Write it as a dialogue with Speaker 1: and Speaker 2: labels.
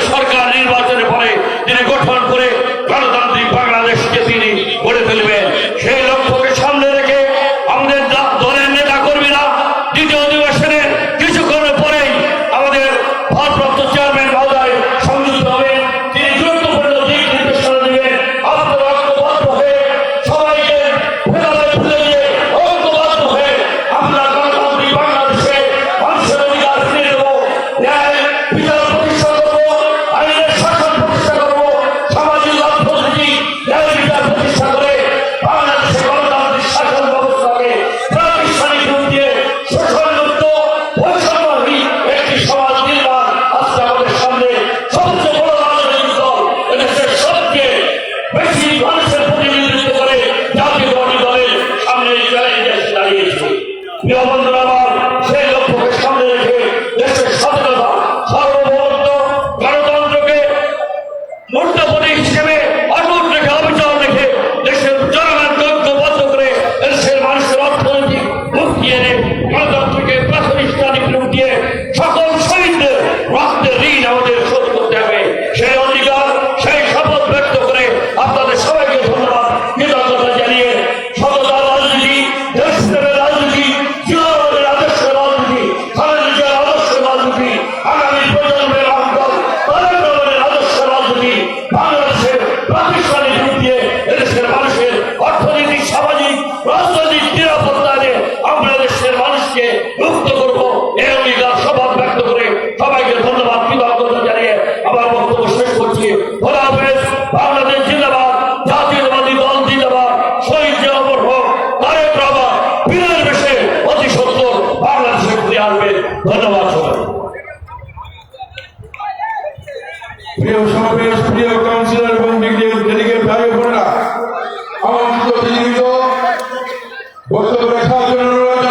Speaker 1: সরকার Pelo amor de ধন্যবাদ সবাই।
Speaker 2: প্রিয় সমাবেশ প্রিয় কাউন্সিলর এবং ডেলিগেট ভাই বোনেরা আমন্ত্রিত জন্য অনুরোধ